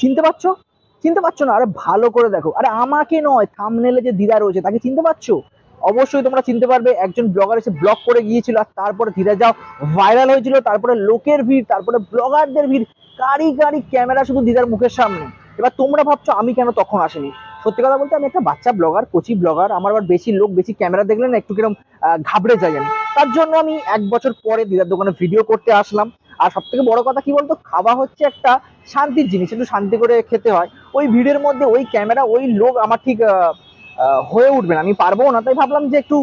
চিনতে পারছ? চিনতে পারছ না? আরে ভালো করে দেখো। আরে আমাকে নয় থামনেলে যে দিদা রয়েছে, তাকে চিনতে পারছ? অবশ্যই তোমরা চিনতে পারবে, একজন ব্লগার এসে ব্লগ করে গিয়েছিল, আর তারপরে ধীরে যাও ভাইরাল হয়েছিল, তারপরে লোকের ভিড়, তারপরে ব্লগারদের ভিড়, গাড়ি গাড়ি ক্যামেরা শুধু দিদার মুখের সামনে। এবার তোমরা ভাবছ, আমি কেন তখন আসিনি? সত্যি কথা বলতে আমি একটা বাচ্চা ব্লগার কোচি ব্লগার আমার আবার বেশি লোক, বেশি ক্যামেরা দেখলে না, একটু কিরম ঘাবড়ে যাই আমি। তার জন্য আমি এক বছর পরে দিদার দোকানে ভিডিও করতে আসলাম। আর সব থেকে বড় কথা কি বলতো? খাওয়া হচ্ছে একটা শান্তির জিনিস, একটু শান্তি করে খেতে হয়। ওই ভিড়ের মধ্যে ওই ক্যামেরা ওই লোক আমার ঠিক হয়ে উঠবে না। আমি পারব না, তাই ভাবলাম যে একটু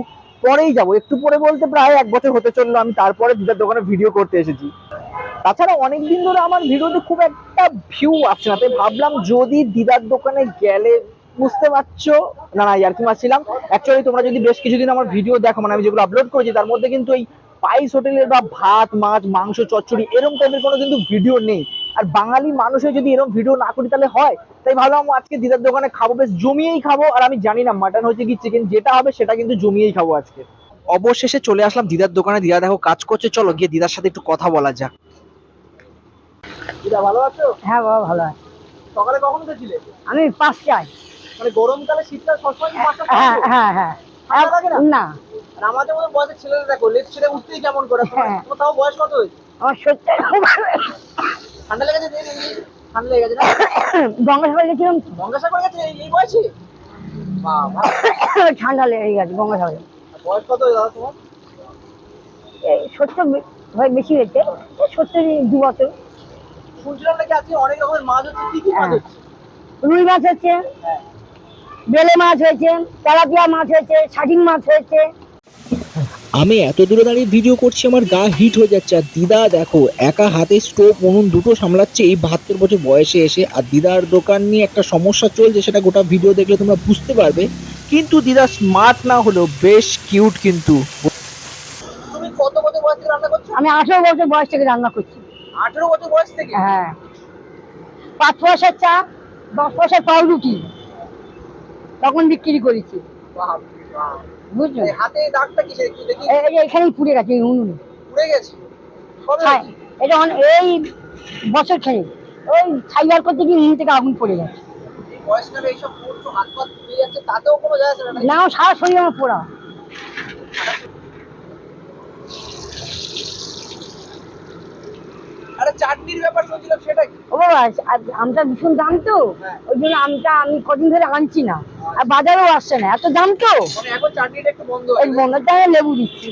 পরেই যাব। একটু পরে বলতে প্রায় এক বছর হতে চলল, আমি তারপরে দিদার দোকানে ভিডিও করতে এসেছি। তাছাড়া অনেকদিন ধরে আমার ভিডিওতে খুব একটা ভিউ আসছে না, তাই ভাবলাম যদি দিদার দোকানে গেলে বুঝতে পারছ? না না, ইয়ার্কি মারছিলাম। অ্যাকচুয়ালি তোমরা যদি বেশ কিছুদিন আমার ভিডিও দেখো মানে আমি যেগুলো আপলোড করেছি, তার মধ্যে কিন্তু এই পাইস হোটেলের বা ভাত মাছ মাংস চচ্চড়ি এরকম টাইপের কোনো কিন্তু ভিডিও নেই। আর বাঙালি মানুষের যদি এরকম ভিডিও না করি তাহলে হয়? তাই ভাবলাম আজকে দিদার দোকানে খাব বেশ জমিয়েই খাব আর আমি জানি না মাটন হচ্ছে কি চিকেন যেটা হবে সেটা কিন্তু জমিয়েই খাব আজকে। অবশেষে চলে আসলাম দিদার দোকানে দিদা দেখো কাজ করছে চলো গিয়ে দিদার সাথে একটু কথা বলা যাক। দিদা ভালো আছো? হ্যাঁ বাবা ভালো আছে। সকালে কখন উঠেছিলে? আমি পাঁচটায়। মানে গরমকালে শীতকাল সবসময় কি পাঁচটা হ্যাঁ হ্যাঁ হ্যাঁ। না? আর আমাদের মতো বয়সের ছেলেদের দেখো লেট ছেড়ে উঠতেই কেমন করে? তোমার হ্যাঁ। তাও বয়স কত হয়েছে? আমার সত্যি খুব ভালো। ঠান্ডা লেগেছে ঠান্ডা লেগে গেছে না? গঙ্গাসাগরে গেছিলাম। গঙ্গাসাগর গেছে? এই- বয়সে? বাবা। ঠান্ডা লেগে গেছে গঙ্গাসাগরে। বয়স কত দাদা তোমার? সত্তর হয় বেশি হয়েছে। সত্তর দু বছর। শুনছিলাম নাকি আজকে অনেক রকমের মাছ হচ্ছে। কি কি মাছ হ্যাঁ। হচ্ছে? রুই মাছ হচ্ছে হ্যাঁ। বেলে মাছ হয়েছে তেলাপিয়া মাছ হয়েছে শাটিং মাছ হয়েছে। আমি এত দূরে দাঁড়িয়ে ভিডিও করছি আমার গা হিট হয়ে যাচ্ছে। আর দিদা দেখো একা হাতে স্টোভ উনুন দুটো সামলাচ্ছে এই বাহাত্তর বছর বয়সে এসে। আর দিদার দোকান নিয়ে একটা সমস্যা চলছে সেটা গোটা ভিডিও দেখলে তোমরা বুঝতে পারবে। কিন্তু দিদা স্মার্ট না হলেও বেশ কিউট কিন্তু। তুমি কত বছর বয়স থেকে রান্না করছ? আমি আঠেরো বছর বয়স থেকে রান্না করছি। আঠেরো বছর বয়স থেকে? হ্যাঁ। পাঁচ পয়সার চা দশ পয়সার পাউরুটি। তখন বিক্রি করেছি। হাতে দাগটা কিসের? একটু দেখি? এই- এই এখানেই পুড়ে গেছে এই উনুনে। পুড়ে গেছে? হ্যাঁ এটা এই বছর খানি ওই ছাই বার করতে গিয়ে উনুন থেকে আগুন পড়ে গেছে। বয়সকালে এইসব করছ হাত পা পুড়ে যাচ্ছে তাতেও কোনো যায় আসে না সারা শরীর আমার পোড়া। আরে চাটনির ব্যাপার শুনছিলাম সেটা কি ও বাবা আমটা ভীষণ দাম তো। হ্যাঁ। ওই জন্য আমটা আমি কদিন ধরে আনছি না। আর বাজারেও আসছে না। এত দাম তো? মানে বন্ধ লেবু দিচ্ছি।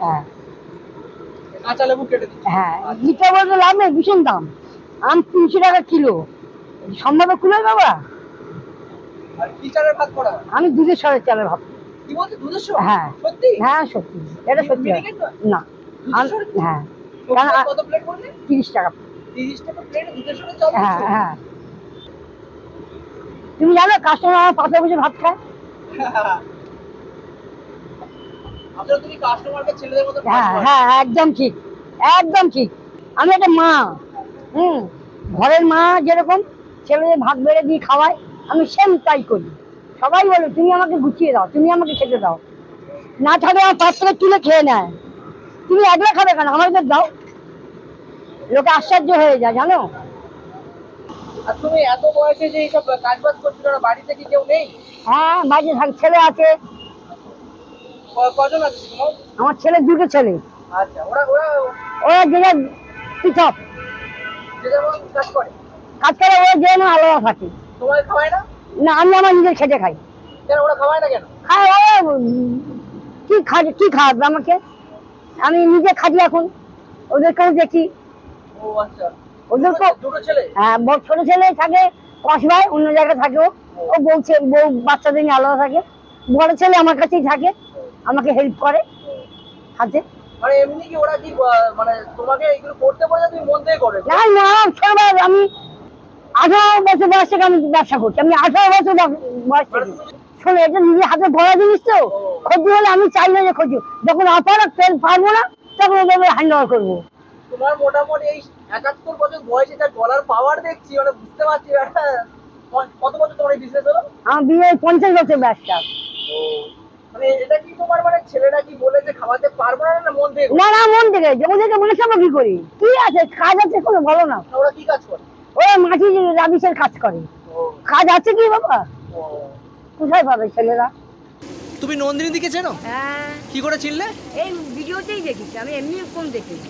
হ্যাঁ। হ্যাঁ লিটার বলতে লাভ নেই ভীষণ দাম। আম তিনশো টাকা কিলো। সম্ভবে বাবা? আমি দুধের সরের চালের ভাব? হ্যাঁ। সত্যি? হ্যাঁ সত্যি। এটা সত্যি না? হ্যাঁ। তিরিশ টাকা। হ্যাঁ হ্যাঁ। তুমি জানো কাস্টমার আমার পাঁচটা বসে ভাত খায়? হ্যাঁ হ্যাঁ একদম ঠিক একদম ঠিক। আমি একটা মা হুম ঘরের মা যেরকম ছেলেদের ভাত বেড়ে দিয়ে খাওয়ায় আমি সেম তাই করি। সবাই বলে তুমি আমাকে গুছিয়ে দাও তুমি আমাকে খেতে দাও। না আমার পাঁচ তুলে খেয়ে নেয়। তুমি একলা খাবে কেন? আমাদের দাও। লোকে আশ্চর্য হয়ে যায় জানো? আর তুমি এত বয়সে যে এইসব কাজ বাজ করছ না বাড়িতে কি কেউ নেই? হ্যাঁ বাড়িতে থাক ছেলে আছে। কজন আছে তোমার? আমার ছেলে দুটো ছেলে। আচ্ছা ওরা ওরা ওরা যে পৃথক কাজ করে। কাজ করে ওরা যে না আলাদা থাকে। তোমায় খাওয়ায় না? না আমি আমার নিজের খেটে খাই। কেন ওরা খাওয়ায় না কেন? খায় ওরা কি খা কি খাওয়াবে আমাকে? আমি নিজে খাটি এখন। ওদের কাছে দেখি। ও আচ্ছা। ওদেরকেও দুটো হ্যাঁ ছোট ছেলে থাকে কসবায় অন্য জায়গায় থাকে ও। বউ বউ বাচ্চাদের নিয়ে আলাদা থাকে। বড় ছেলে আমার কাছেই থাকে আমাকে হেল্প করে হাতে। মানে মানে মন আমি আঠারো বছর বয়স থেকে আমি ব্যবসা করছি। আমি আঠারো বছর বয়স বয়স থেকে। শোনো এটা নিজের হাতে গড়া জিনিস তো। ক্ষতি হলে আমি চাই না যে ক্ষতি। যখন অপারক তেল পারব না তখন ওদের হ্যান্ড ওভার করব। তোমার মোটামুটি এই একাত্তর বছর বয়সে তার ডলার পাওয়ার দেখছি মানে বুঝতে পারছি একটা কত বছর তোমার এই বিজনেস হলো? আমার বিয়ে পঞ্চাশ বছর ব্যবসা মানে এটা কি তোমার মানে ছেলেরা কি বলেছে খাওয়াতে পারব না না মন? না না মন থেকে যে ওদেরকে মনে কি করি? কি আছে? কাজ আছে কোনো? বলো না। ওরা কি কাজ করে? ওরা মাটি রাবিসের কাজ করে। কাজ আছে কি বাবা? কোথায় পাবে ছেলেরা? তুমি নন্দিনী দিকে চেনো? হ্যাঁ। কি করে চিনলে? এই ভিডিওতেই দেখেছি আমি এমনি কম দেখেছি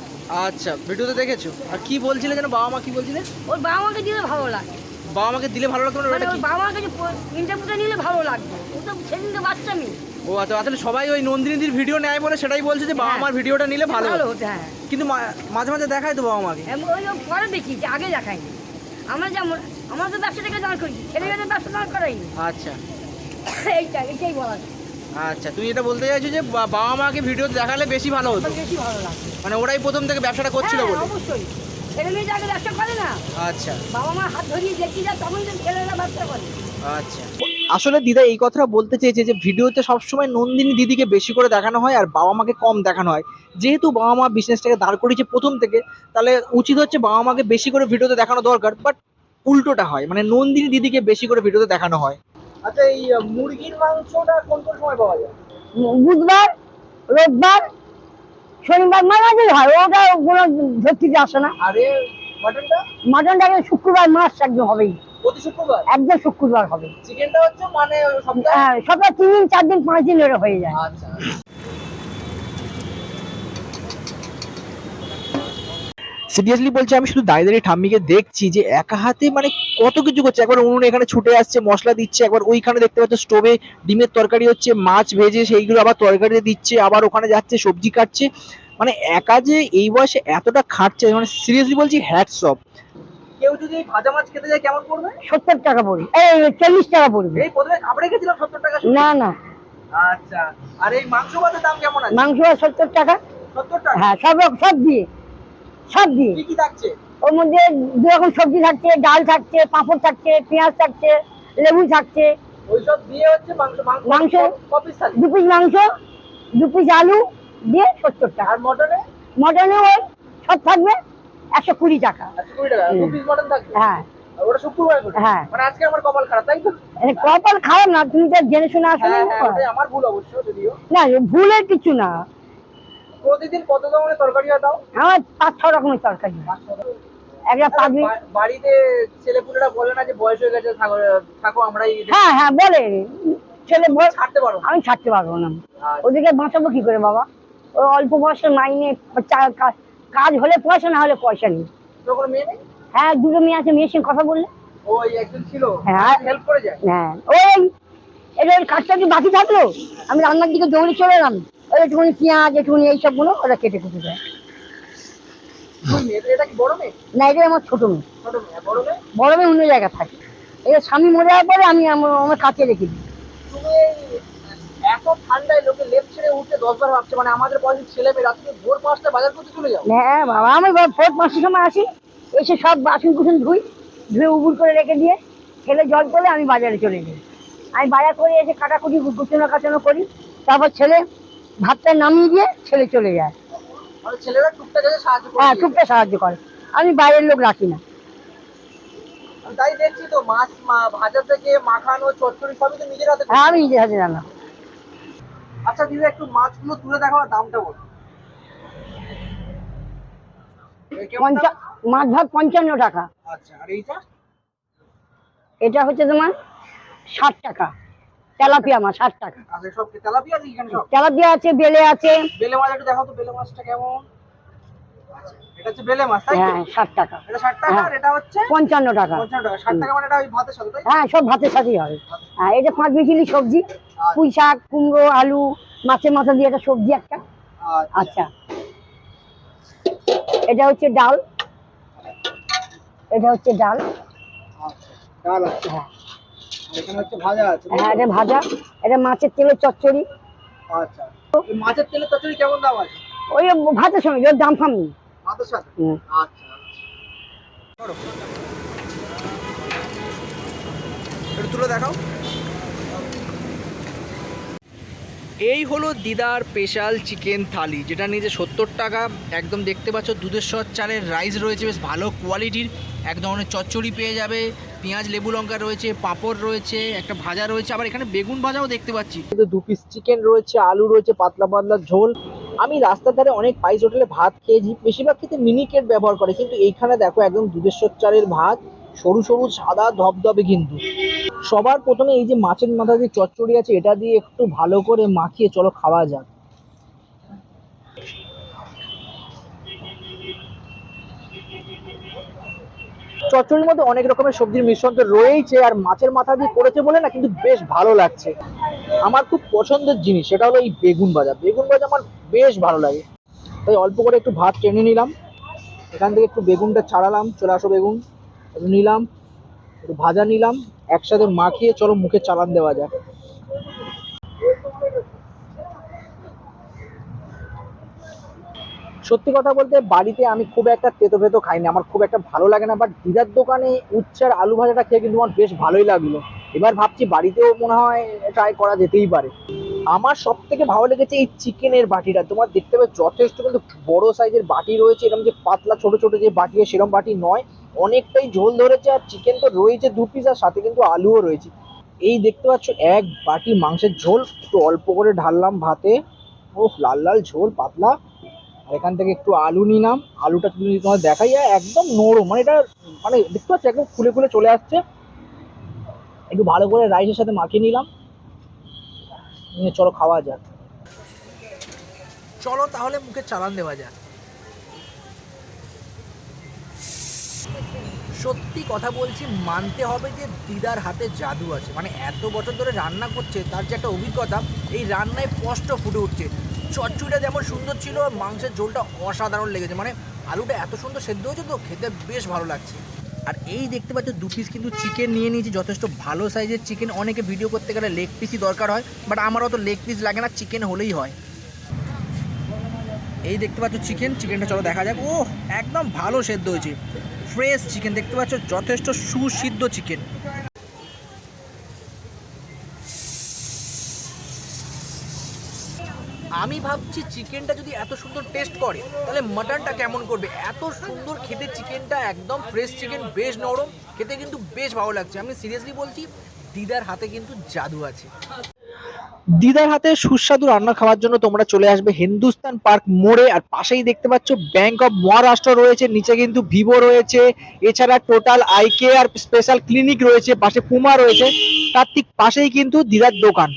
আচ্ছা ভিডিওতে দেখেছ? আর কি বলছিলে যেন বাবা মা কি বলছিলে? ওর বাবা মাকে দিলে ভালো লাগে। বাবা মাকে দিলে ভালো লাগতো না মানে ওটা কি? বাবা মাকে ইন্টারভিউটা নিলে ভালো লাগবে ও তো সেদিন তো বাচ্চা মেয়ে। ও আচ্ছা আসলে সবাই ওই নন্দিনীদির ভিডিও নেয় বলে সেটাই বলছে যে বাবা হ্যাঁ। মার ভিডিওটা নিলে ভালো ভালো হতো। হ্যাঁ। কিন্তু মাঝে মাঝে দেখায় তো বাবা মাকে। ওই ও দেখি যে আগে দেখাইনি আমরা যেমন আমরা তো ব্যবসাটাকে দাঁড় করি ছেলেমেয়েদের ব্যবসা দাঁড় করাইনি আচ্ছা। এইটা এটাই বলা যায়। আচ্ছা তুই এটা বলতে চাইছো যে বাবা মাকে ভিডিও দেখালে বেশি ভালো হতো। বেশি ভালো লাগে মানে ওরাই প্রথম থেকে ব্যবসাটা করছিল হ্যাঁ, বলে। অবশ্যই। ছেলে মেয়ে যাকে ব্যবসা করে না আচ্ছা। বাবা মা হাত ধরিয়ে যায় তখন ছেলেরা ব্যবসা করে। আচ্ছা। আসলে দিদা এই কথাটা বলতে চেয়েছে যে ভিডিওতে সবসময় নন্দিনী দিদিকে বেশি করে দেখানো হয় আর বাবা মাকে কম দেখানো হয়। যেহেতু বাবা মা বিজনেসটাকে দাঁড় করিয়েছে প্রথম থেকে তাহলে উচিত হচ্ছে বাবা মাকে বেশি করে ভিডিওতে দেখানো দরকার বাট উল্টোটা হয়। মানে নন্দিনী দিদিকে বেশি করে ভিডিওতে দেখানো হয়। আচ্ছা এই মুরগির মাংসটা কোন কোন সময় পাওয়া যায়? বুধবার রোববার শনিবার মাঝে মাঝে হয় ওটা কোনো ধরতে আসে না। আরে মাটনটা? মাটনটাকে শুক্রবার মাস একদম হবেই। প্রতি শুক্রবার? একদম শুক্রবার হবে। চিকেনটা হচ্ছে মানে সপ্তাহে? হ্যাঁ তিন দিন চার দিন পাঁচ দিন এর হয়ে যায়। আচ্ছা। সিরিয়াসলি বলছি আমি শুধু দাঁড়িয়ে দাঁড়িয়ে ঠাম্মিকে দেখছি যে একা হাতে মানে কত কিছু করছে। একবার উনুনে এখানে ছুটে আসছে মশলা দিচ্ছে একবার ওইখানে দেখতে পাচ্ছ স্টোভে ডিমের তরকারি হচ্ছে মাছ ভেজে সেইগুলো আবার তরকারিতে দিচ্ছে আবার ওখানে যাচ্ছে সবজি কাটছে। মানে একা যে এই বয়সে এতটা খাটছে মানে সিরিয়াসলি বলছি হ্যাটস অফ কেউ যদি ভাজা মাছ খেতে যায় কেমন করবে সত্তর টাকা পড়বে। এই চল্লিশ টাকা পড়বে। এই প্রথমে খাবারে গেছিলাম সত্তর টাকা না না। আচ্ছা। আর এই মাংস ভাতের দাম কেমন আছে? মাংস সত্তর টাকা। সত্তর টাকা? হ্যাঁ সব সব দিয়ে। সব দিয়ে কি কি থাকছে? ওর মধ্যে দু রকম সবজি থাকছে ডাল থাকছে পাঁপড় থাকছে পেঁয়াজ থাকছে লেবু থাকছে। মাংস দু পিস মাংস দু পিস আলু দিয়ে সত্তর টাকা। আর মটনে? মটনে ওই সব থাকবে একশো কুড়ি টাকা। হ্যাঁ। হ্যাঁ। মানে কপাল খারাপ না তুমি তো জেনে শুনে আসো হ্যাঁ হ্যাঁ না ভুলের কিছু না। প্রতিদিন কত ধরনের তরকারি দাও আমার পাঁচ ছ রকমের তরকারি একটা পাবি বাড়িতে ছেলেপুলেরা বলে না যে বয়স হয়ে গেছে থাকো থাকো আমরাই হ্যাঁ হ্যাঁ বলে। ছেলে ছাড়তে পারো আমি ছাড়তে পারব না। ওদেরকে বাঁচাবো কি করে বাবা? ও অল্প বয়সের মাইনে কাজ হলে পয়সা না হলে পয়সা নেই। হ্যাঁ দুটো মেয়ে আছে মেয়ের সঙ্গে কথা বললে। ওই একজন ছিল? হ্যাঁ। হেল্প করে যায়? হ্যাঁ। ওই কাজটা কি বাকি থাকল? আমি রান্নার দিকে দৌড়ে চলে এলাম। ওই একটুখানি পেঁয়াজ একটুখানি এইসবগুলো ওরা কেটে কুটে দেয়। এটা না এটা আমার ছোট মেয়ে। বড় মেয়ে? অন্য জায়গায় থাকে। এবার স্বামী মরে যাওয়ার পরে আমি আমার কাছে রেখে দিই। এত ঠান্ডায় লোকে লেপ ছেড়ে উঠতে ভাবছে মানে আমাদের বয়সের ছেলে মেয়ে রাত্রে ভোর পাঁচটা বাজার করতে চলে যাও। হ্যাঁ বাবা আমি ভোর পাঁচটার সময় আসি এসে সব বাসন কুসন ধুই ধুয়ে উবুর করে রেখে দিয়ে ছেলে জল করলে আমি বাজারে চলে যাই। আমি বাজার করে এসে কাটাকুটি গুছানো কাটানো করি তারপর ছেলে ভাতটা নামিয়ে দিয়ে ছেলে চলে যায়। ছেলেরা টুকটাক সাহায্য করে হ্যাঁ টুকটা সাহায্য করে। আমি বাইরের লোক রাখি না। তাই দেখছি তো মাছ ভাজা থেকে মাখানো চচ্চড়ি সবই তো নিজের হাতে হ্যাঁ আমি নিজের হাতে রান্না আচ্ছা দিদা একটু মাছগুলো তুলে দেখো দামটা বলো। মাছ ভাত পঞ্চান্ন টাকা। আচ্ছা আর এইটা? এটা হচ্ছে তোমার ষাট টাকা। তেলাপিয়া মাছ ষাট টাকা। আচ্ছা তেলাপিয়া আছে বেলে আছে। বেলে মাছ একটু দেখাও তো বেলে মাছটা কেমন? আচ্ছা এটা হচ্ছে বেলে মাছ হ্যাঁ ষাট টাকা। এটা ষাট টাকা হ্যাঁ। এটা হচ্ছে পঞ্চান্ন টাকা। পঞ্চান্ন টাকা। ষাট টাকা মানে এটা ওই ভাতের সাথে হ্যাঁ সব ভাতের সাথেই হবে। হ্যাঁ এটা পাঁচ মিশিলি সবজি পুঁই শাক কুমড়ো আলু মাছের মাথা দিয়ে একটা সবজি একটা। আচ্ছা। আচ্ছা। এটা হচ্ছে ডাল। এটা হচ্ছে ডাল। আচ্ছা ডাল হ্যাঁ। হ্যাঁ এটা ভাজা এটা মাছের তেলের চচ্চড়ি। আচ্ছা। এই মাছের তেলের তরকারি কেমন দাম আছে? ওই ভাতের সঙ্গে ওর দাম ফাম নেই ভাতের সাথে? আচ্ছা আচ্ছা। একটু তুলে দেখাও। এই হলো দিদার স্পেশাল চিকেন থালি যেটা নিচে সত্তর টাকা একদম দেখতে পাচ্ছ দুধেশ্বর চালের রাইস রয়েছে বেশ ভালো কোয়ালিটির এক ধরনের চচ্চড়ি পেয়ে যাবে। পেঁয়াজ, লেবু লঙ্কা রয়েছে, পাঁপড় রয়েছে, একটা ভাজা রয়েছে, আবার এখানে বেগুন ভাজাও দেখতে পাচ্ছি। কিন্তু দু পিস চিকেন রয়েছে, আলু রয়েছে, পাতলা পাতলা ঝোল। আমি রাস্তার ধারে অনেক পাইস হোটেলে ভাত খেয়েছি, বেশিরভাগ ক্ষেত্রে মিনিকেট ব্যবহার করে, কিন্তু এইখানে দেখো একদম দুধেশ্বর চালের ভাত, সরু সরু, সাদা, ধবধবে কিন্তু সবার প্রথমে এই যে মাছের মাথা যে চচ্চড়ি আছে, এটা দিয়ে একটু ভালো করে মাখিয়ে, চলো খাওয়া যাক। চচ্চড়ির মধ্যে অনেক রকমের সবজির মিশ্রণ তো রয়েইছে আর মাছের মাথা দিয়ে করেছে বলে না কিন্তু বেশ ভালো লাগছে। আমার খুব পছন্দের জিনিস সেটা হলো এই বেগুন ভাজা। বেগুন ভাজা আমার বেশ ভালো লাগে। তাই অল্প করে একটু ভাত টেনে নিলাম। এখান থেকে একটু বেগুনটা ছাড়ালাম চলে আসো বেগুন। নিলাম। একটু ভাজা নিলাম। একসাথে মাখিয়ে চলো মুখে চালান দেওয়া যাক। সত্যি কথা বলতে বাড়িতে আমি খুব একটা তেতো ফেতো খাইনি। আমার খুব একটা ভালো লাগে না বাট দিদার দোকানে উচ্চার আলু ভাজাটা খেয়ে কিন্তু আমার বেশ ভালোই লাগল। এবার ভাবছি বাড়িতেও মনে হয় ট্রাই করা যেতেই পারে। আমার সব থেকে ভালো লেগেছে এই চিকেনের বাটিটা। তোমার দেখতে পাবে যথেষ্ট কিন্তু বড় সাইজের বাটি রয়েছে এরকম যে পাতলা ছোট ছোট যে বাটি সেরকম বাটি নয়। অনেকটাই ঝোল ধরেছে আর চিকেন তো রয়েছে দু পিস আর সাথে কিন্তু আলুও রয়েছে। এই দেখতে পাচ্ছ এক বাটি মাংসের ঝোল, একটু অল্প করে ঢাললাম ভাতে। ও লাল লাল ঝোল, পাতলা। এখান থেকে একটু আলু নিলাম। আলুটা যদি তোমার দেখাই একদম নরম। মানে এটা মানে দেখতে পাচ্ছ, একদম খুলে খুলে চলে আসছে। একটু ভালো করে রাইসের সাথে মাখিয়ে নিলাম। নিয়ে চলো খাওয়া যাক। চলো তাহলে মুখে চালান দেওয়া যাক। সত্যি কথা বলছি, মানতে হবে যে দিদার হাতে জাদু আছে। মানে এত বছর ধরে রান্না করছে, তার যে একটা অভিজ্ঞতা, এই রান্নায় স্পষ্ট ফুটে উঠছে। চচ্চড়িটা যেমন সুন্দর ছিল, মাংসের ঝোলটা অসাধারণ লেগেছে। মানে আলুটা এত সুন্দর সেদ্ধ হয়েছে তো খেতে বেশ ভালো লাগছে। আর এই দেখতে পাচ্ছ, দু পিস কিন্তু চিকেন নিয়ে নিয়েছি, যথেষ্ট ভালো সাইজের চিকেন অনেকে ভিডিও করতে গেলে লেগ পিসই দরকার হয় বাট আমার অত লেগ পিস লাগে না চিকেন হলেই হয়। এই দেখতে পাচ্ছ চিকেন চিকেনটা চলো দেখা যাক। ও একদম ভালো সেদ্ধ হয়েছে। ফ্রেশ চিকেন দেখতে পাচ্ছ, যথেষ্ট সুসিদ্ধ চিকেন আমি ভাবছি চিকেনটা যদি এত সুন্দর টেস্ট করে, তাহলে মাটনটা কেমন করবে? এত সুন্দর খেতে চিকেনটা, একদম ফ্রেশ চিকেন বেশ নরম, খেতে কিন্তু বেশ ভালো লাগছে। আমি সিরিয়াসলি বলছি, দিদার হাতে কিন্তু জাদু আছে। দিদার হাতে সুস্বাদু রান্না খাওয়ার জন্য তোমরা চলে আসবে হিন্দুস্তান পার্ক মোড়ে, আর পাশেই দেখতে পাচ্ছ ব্যাংক অফ মহারাষ্ট্র রয়েছে, নিচে কিন্তু ভিভো রয়েছে, এছাড়া টোটাল আইকে আর স্পেশাল ক্লিনিক রয়েছে, পাশে পুমা রয়েছে, তার ঠিক পাশেই কিন্তু দিদার দোকান।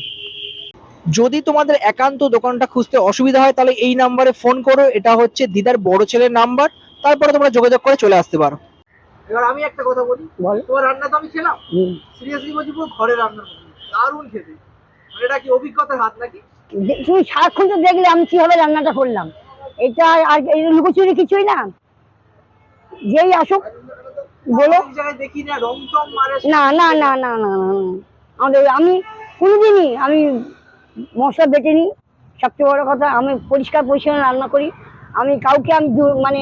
যদি তোমাদের একান্ত দোকানটা খুঁজতে অসুবিধা হয় তাহলে এই নাম্বারে ফোন করো। এটা হচ্ছে দিদার বড় ছেলের নাম্বার তারপরে তোমরা যোগাযোগ করে চলে আসতে পারো। এবার আমি একটা কথা বলি। বল। তোমার রান্না তো আমি খেলাম। সিরিয়াসলি বলছি পুরো ঘরে রান্না দারুণ খেতে। মানে এটা কি অভিজ্ঞতার হাত নাকি? তুমি সারাক্ষণ তো দেখলে আমি কীভাবে রান্নাটা করলাম। এটা আর এই লুকোচুরি কিছুই না। যেই আসুক বলো। জায়গায় দেখি না রং টং মারে। না না না না না না না। আমাদের আমি কোনোদিনই আমি মশলা বেটে নিই। সবচেয়ে বড় কথা আমি পরিষ্কার পরিচ্ছন্ন রান্না করি। আমি কাউকে আমি মানে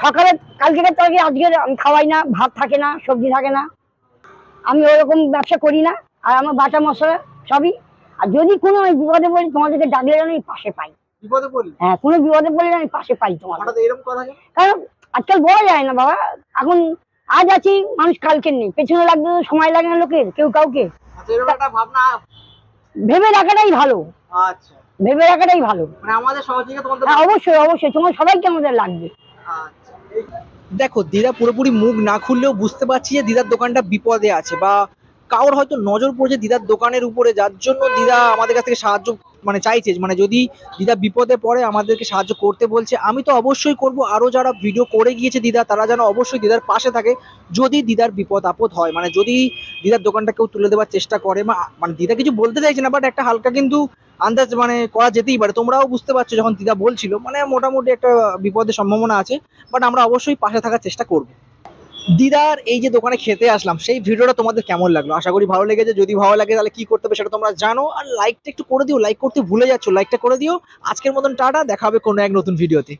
সকালে কালকের তরকারি আজকের আমি খাওয়াই না ভাত থাকে না সবজি থাকে না। আমি ওরকম ব্যবসা করি না আর আমার বাটা মশলা সবই। আর যদি কোনো আমি বিপদে পড়ি তোমাদেরকে ডাকলে যেন আমি পাশে পাই। হ্যাঁ কোনো বিপদে পড়লে আমি পাশে পাই তোমার কারণ আজকাল বলা যায় না বাবা। এখন আজ আছি মানুষ কালকে নেই। পেছনে লাগতে সময় লাগে না লোকের কেউ কাউকে। আচ্ছা ভাবনা ভেবে রাখাটাই ভালো। আচ্ছা। ভেবে রাখাটাই ভালো। মানে আমাদের সহযোগিতা তোমাদের হ্যাঁ অবশ্যই অবশ্যই। তোমার সবাইকে আমাদের লাগবে। আচ্ছা। দেখো দিদা পুরোপুরি মুখ না খুললেও বুঝতে পারছি যে দিদার দোকানটা বিপদে আছে বা কারোর হয়তো নজর পড়েছে দিদার দোকানের উপরে, যার জন্য দিদা আমাদের কাছ থেকে সাহায্য মানে চাইছে মানে যদি দিদা বিপদে পড়ে, আমাদেরকে সাহায্য করতে বলছে, আমি তো অবশ্যই করব। আরও যারা ভিডিও করে গিয়েছে দিদা, তারা যেন অবশ্যই দিদার পাশে থাকে, যদি দিদার বিপদ আপদ হয়। মানে যদি দিদার দোকানটা কেউ তুলে দেওয়ার চেষ্টা করে মানে দিদা কিছু বলতে চাইছে না বাট একটা হালকা কিন্তু আন্দাজ মানে করা যেতেই পারে। তোমরাও বুঝতে পারছ যখন দিদা বলছিল মানে মোটামুটি একটা বিপদের সম্ভাবনা আছে বাট আমরা অবশ্যই পাশে থাকার চেষ্টা করব। দিদার, এই যে দোকানে খেতে আসলাম, সেই ভিডিওটা তোমাদের কেমন লাগল? আশা করি ভালো লেগেছে। যদি ভালো লাগে তাহলে কি করতে হবে সেটা তোমরা জানো। আর লাইকটা একটু করে দিও লাইক করতে ভুলে যাচ্ছ লাইকটা করে দিও। আজকের মতন টাটা, দেখা হবে কোনো এক নতুন ভিডিওতে